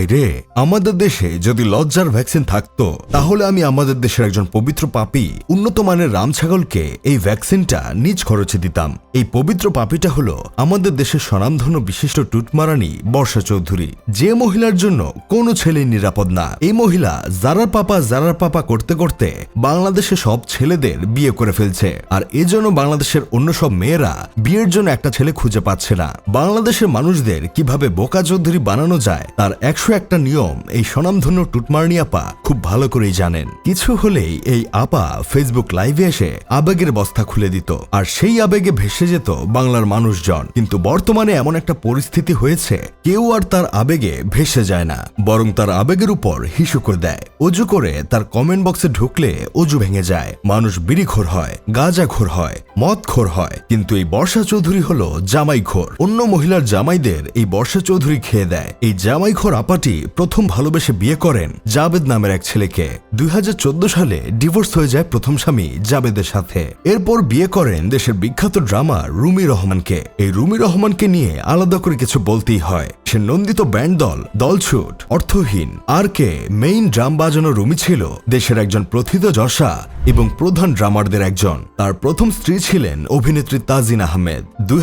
ভাই রে আমাদের দেশে যদি লজ্জার ভ্যাকসিন থাকতো, তাহলে আমি আমাদের দেশের একজন পবিত্র পাপি, উন্নত মানের রাম ছাগলকে এই ভ্যাকসিনটা নিজ খরচে দিতাম। এই পবিত্র পাপিটা হলো আমাদের দেশের স্বনামধন্য বিশিষ্ট টুটমারানি বর্ষা চৌধুরী। যে মহিলার জন্য কোনো ছেলে নিরাপদ না। এই মহিলা জারার পাপা জারার পাপা করতে করতে বাংলাদেশে সব ছেলেদের বিয়ে করে ফেলছে। আর এজন্য বাংলাদেশের অন্য সব মেয়েরা বিয়ের জন্য একটা ছেলে খুঁজে পাচ্ছে না। বাংলাদেশের মানুষদের কীভাবে বোকা চৌধুরী বানানো যায়, তার একশো একটা নিয়ম এই স্বনামধন্য টুটমার্নি আপা খুব ভালো করেই জানেন। কিছু হলেই এই আপা ফেসবুক লাইভে এসে আবেগের বস্তা খুলে দিত। আর সেই আবেগে ভেসে যেত বাংলার মানুষজন। কিন্তু বর্তমানে এমন একটা পরিস্থিতি হয়েছে, কেউ আর তার আবেগে ভেসে যায় না। বরং তার আবেগের উপর হিসু করে দেয়। অজু করে তার কমেন্ট বক্সে ঢুকলে অজু ভেঙে যায়। মানুষ বিড়িখোর হয়, গাঁজাখোর হয় মদ মদখোর হয়। কিন্তু এই বর্ষা চৌধুরী হলো জামাইখোর। অন্য মহিলার জামাইদের এই বর্ষা চৌধুরী খেয়ে দেয়। এই জামাইখোর আপাটি প্রথম ভালোবেসে বিয়ে করেন জাবেদ নামের এক ছেলেকে। দুই হাজার চোদ্দ সালে ডিভোর্স হয়ে যায় প্রথম স্বামী জাবেদের সাথে। এরপর বিয়ে করেন দেশের বিখ্যাত ড্রামা রুমি রহমানকে। এই রুমি রহমানকে নিয়ে আলাদা করে কিছু বলতেই হয়। নন্দিত ব্যান্ড দল, দলছুট, অর্থহীন। আর কে মেইন ড্রাম বাজানো রুমি ছিল দেশের একজন প্রথিত যশা এবং প্রধান ড্রামারদের একজন। তার প্রথম স্ত্রী ছিলেন অভিনেত্রী তাজিন আহমেদ। দুই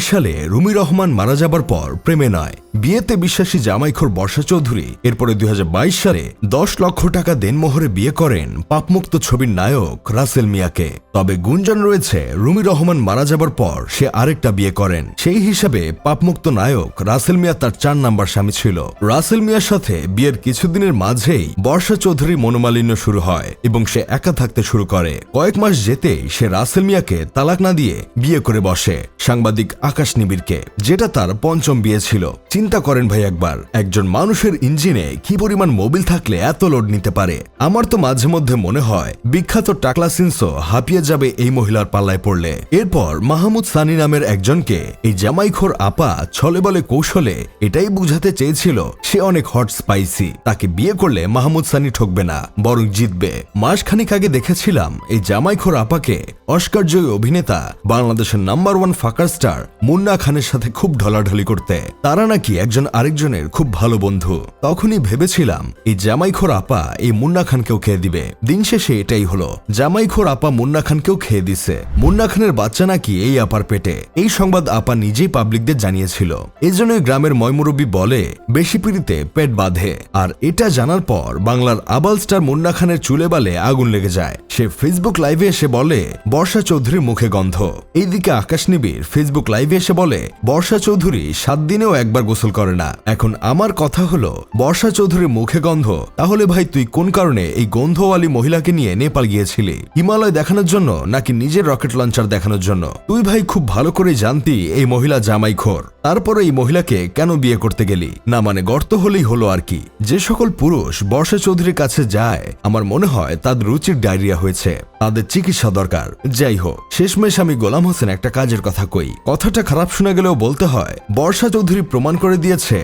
সালে রুমি রহমান মারা যাবার পর প্রেমে নয়। বিয়েতে বিশ্বাসী জামাইখোর বর্ষা চৌধুরী এরপরে দুই হাজার বাইশ সালে দশ লক্ষ টাকা দেনমোহরে বিয়ে করেন পাপমুক্ত ছবির নায়ক রাসেল মিয়াকে। তবে গুঞ্জন রয়েছে, রুমি রহমান মারা যাবার পর সে আরেকটা বিয়ে করেন। সেই হিসাবে পাপমুক্ত নায়ক রাসেল মিয়া চার নাম্বার স্বামী ছিল। রাসেল মিয়ার সাথে বিয়ের কিছুদিনের মাঝেই বর্ষা চৌধুরী মনোমালিন্য শুরু হয় এবং সে একা থাকতে শুরু করে। কয়েক মাস যেতেই সে রাসেল মিয়াকে তালাক না দিয়ে বিয়ে করে বসে, সাংবাদিক আকাশ নিবিড়কে, যেটা তার পঞ্চম বিয়ে ছিল। চিন্তা করেন ভাই একবার, একজন মানুষের ইঞ্জিনে কি পরিমাণ মোবিল থাকলে এত লোড নিতে পারে? আমার তো মাঝে মধ্যে মনে হয়, বিখ্যাত টাকলা সিনসো হাঁপিয়ে যাবে এই মহিলার পাল্লায় পড়লে। এরপর মাহমুদ সানি নামের একজনকে এই জামাইখোর আপা ছলে বলে কৌশলে এটাই বুঝাতে চেয়েছিল, সে অনেক হট স্পাইসি তাকে বিয়ে করলে মাহমুদ সানি ঠকবে না, বরং জিতবে। মাসখানিক আগে দেখেছিলাম, এই জামাইখোর আপাকে অস্কার জয়ী অভিনেতা, বাংলাদেশের নাম্বার ওয়ান ফাকার স্টার মুন্না খানের সাথে খুব ঢলাঢলি করতে। তারা নাকি একজন আরেকজনের খুব ভালো বন্ধু। তখনই ভেবেছিলাম, এই জামাইখোর আপা এই মুন্না খানকেও খেয়ে দিবে। দিন শেষে এটাই হলো, জামাইখোর আপা মুন্না খানকেও খেয়ে দিছে। মুন্না খানের বাচ্চা নাকি এই আপার পেটে। এই সংবাদ আপা নিজেই পাবলিকদের জানিয়েছিল। এজন্যই গ্রামের ময়মুরব্বী বলে, বেশি পিড়িতে পেট বাঁধে। আর এটা জানার পর বাংলার আবাল স্টার মুন্না খানের চুলে বালে আগুন লেগে যায়। সে ফেসবুক লাইভে এসে বলে, বর্ষা চৌধুরীর মুখে গন্ধ। এইদিকে আকাশ নিবিড় ফেসবুক লাইভে এসে বলে, বর্ষা চৌধুরী সাত দিনেও একবার গোসল করে না। এখন আমার কথা হলো, বর্ষা চৌধুরীর মুখে গন্ধ। তাহলে ভাই, তুই কোন কারণে এই গন্ধওয়ালি মহিলাকে নিয়ে নেপাল গিয়েছিলি? হিমালয় দেখানোর জন্য নাকি নিজের রকেট লঞ্চার দেখানোর জন্য? তুই ভাই, খুব ভালো করে জানতি এই মহিলা জামাই খোর তারপরে এই মহিলাকে কেন বিয়ে করতে গেলি? না মানে গর্ত হলেই হলো আর কি। যে সকল পুরুষ বর্ষা চৌধুরীর কাছে যায়, আমার মনে হয় তাদের রুচির ডায়রিয়া হয়েছে। তাদের চিকিৎসা দরকার। যাই হোক, শেষমেশ আমি গোলাম হোসেন একটা কাজের কথা কই। কথাটা খারাপ শোনা গেলেও বলতে হয়, বর্ষা চৌধুরী প্রমাণ করে দিয়েছে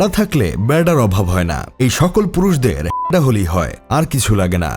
তা থাকলে বেড়ার অভাব হয় না। এই সকল পুরুষদের হলেই হয়, আর কিছু লাগে না।